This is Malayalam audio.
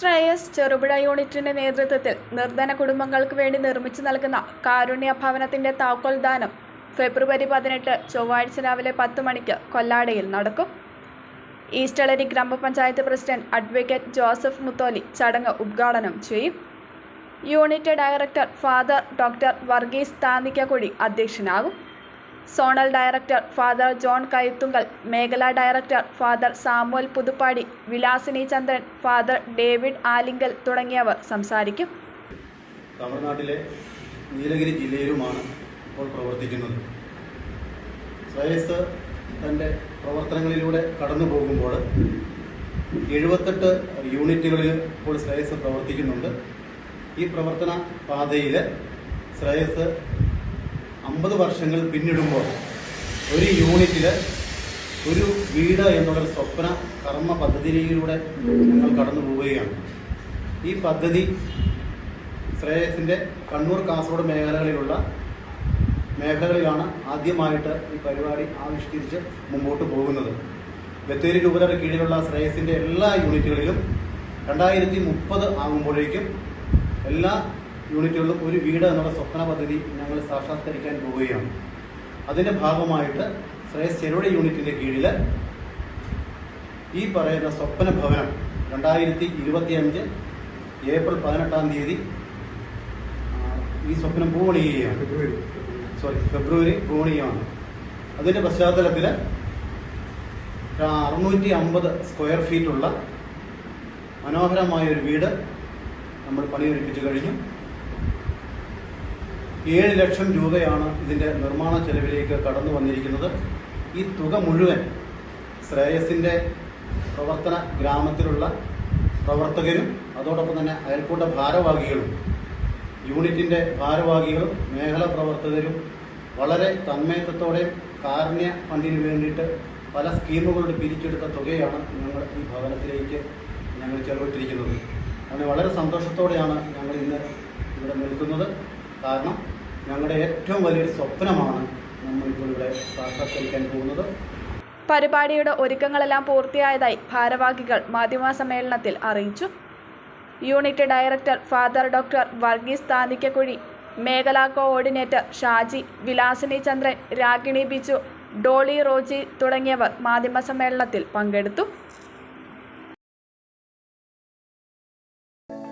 ശ്രേയസ് ചെറുപുഴ യൂണിറ്റിന്റെ നേതൃത്വത്തിൽ നിർധന കുടുംബങ്ങൾക്ക് വേണ്ടി നിർമ്മിച്ചു നൽകുന്ന കാരുണ്യ ഭവനത്തിന്റെ താക്കോൽ ദാനം ഫെബ്രുവരി പതിനെട്ട് ചൊവ്വാഴ്ച രാവിലെ പത്ത് മണിക്ക് കൊല്ലാടയിൽ നടക്കും. ഈസ്റ്റളരി ഗ്രാമപഞ്ചായത്ത് പ്രസിഡന്റ് അഡ്വക്കേറ്റ് ജോസഫ് മുത്തോലി ചടങ്ങ് ഉദ്ഘാടനം ചെയ്യും. Unit director father doctor Varghese Thannikkakuzhi അധ്യക്ഷനാകും. Zonal director father John Kaithunkal മേഖലാ director father Samuel Puthuppadi Vilasini Chandran father David Alinkal തുടങ്ങിയവർ സംസാരിക്കും. തമിഴ്നാട്ടിലെ നീലഗിരി ജില്ലയിലുമാണ് ഇപ്പോൾ പ്രവർത്തിക്കുന്നത്. ശ്രേയസ് തന്റെ പ്രവർത്തനങ്ങളിലൂടെ കടന്നു പോകുമ്പോൾ എഴുപത്തെട്ട് യൂണിറ്റുകളിൽ ഇപ്പോൾ ശ്രേയസ് പ്രവർത്തിക്കുന്നുണ്ട്. ഈ പ്രവർത്തന പാതയിൽ ശ്രേയസ് അമ്പത് വർഷങ്ങൾ പിന്നിടുമ്പോൾ ഒരു യൂണിറ്റിൽ ഒരു വീട് എന്നുള്ളൊരു സ്വപ്ന കർമ്മ പദ്ധതിയിലൂടെ ഞങ്ങൾ കടന്നു പോവുകയാണ്. ഈ പദ്ധതി ശ്രേയസിന്റെ കണ്ണൂർ കാസർഗോഡ് മേഖലകളിലുള്ള മേഖലകളിലാണ് ആദ്യമായിട്ട് ഈ പരിപാടി ആവിഷ്കരിച്ച് മുമ്പോട്ട് പോകുന്നത്. ബത്തേരി രൂപതയുടെ കീഴിലുള്ള ശ്രേയസിന്റെ എല്ലാ യൂണിറ്റുകളിലും രണ്ടായിരത്തി മുപ്പത് ആകുമ്പോഴേക്കും എല്ലാ യൂണിറ്റുകളിലും ഒരു വീട് എന്നുള്ള സ്വപ്ന പദ്ധതി ഞങ്ങൾ സാക്ഷാത്കരിക്കാൻ പോവുകയാണ്. അതിന്റെ ഭാഗമായിട്ട് ശ്രേയസ് ചെറുപുഴ യൂണിറ്റിന്റെ കീഴിൽ ഈ പറയുന്ന സ്വപ്ന ഭവനം രണ്ടായിരത്തി ഇരുപത്തിയഞ്ച് ഏപ്രിൽ പതിനെട്ടാം തീയതി ഈ സ്വപ്നം പൂവണിയുകയാണ് സോറി ഫെബ്രുവരി പൂവണിയാണ് അതിന്റെ പശ്ചാത്തലത്തിൽ അറുന്നൂറ്റി അമ്പത് സ്ക്വയർ ഫീറ്റുള്ള മനോഹരമായ ഒരു വീട് നമ്മൾ പണിയൊരുപ്പിച്ചു കഴിഞ്ഞു. ഏഴ് ലക്ഷം രൂപയാണ് ഇതിന്റെ നിർമ്മാണ ചെലവിലേക്ക് കടന്നു വന്നിരിക്കുന്നത്. ഈ തുക മുഴുവൻ ശ്രേയസിന്റെ പ്രവർത്തന ഗ്രാമത്തിലുള്ള പ്രവർത്തകരും അതോടൊപ്പം തന്നെ അയൽക്കൂട്ട ഭാരവാഹികളും യൂണിറ്റിന്റെ ഭാരവാഹികളും മേഖല പ്രവർത്തകരും വളരെ തന്മയത്വത്തോടെയും കാരുണ്യ ഫണ്ടിന് വേണ്ടിയിട്ട് പല സ്കീമുകളുടെ പിരിച്ചെടുത്ത തുകയാണ് ഞങ്ങൾ ഈ ഭവനത്തിലേക്ക് ഞങ്ങൾ ചെലവിട്ടിരിക്കുന്നത് അങ്ങനെ വളരെ സന്തോഷത്തോടെയാണ് ഞങ്ങൾ ഇന്ന് ഇവിടെ നിൽക്കുന്നത്. കാരണം ഞങ്ങളുടെ ഏറ്റവും വലിയൊരു സ്വപ്നമാണ് നമ്മളിപ്പോൾ ഇവിടെ സാക്ഷാത്കരിക്കാൻ പോകുന്നത്. പരിപാടിയുടെ ഒരുക്കങ്ങളെല്ലാം പൂർത്തിയായതായി ഭാരവാഹികൾ മാധ്യമ സമ്മേളനത്തിൽ അറിയിച്ചു. Unit director father doctor Varghese Thanthikkakuzhi മേഖലാ കോഓർഡിനേറ്റർ ഷാജി വിലാസിനി ചന്ദ്രൻ രാഗിണി ബിജു ഡോളി റോജി തുടങ്ങിയവർ മാധ്യമ സമ്മേളനത്തിൽ പങ്കെടുത്തു.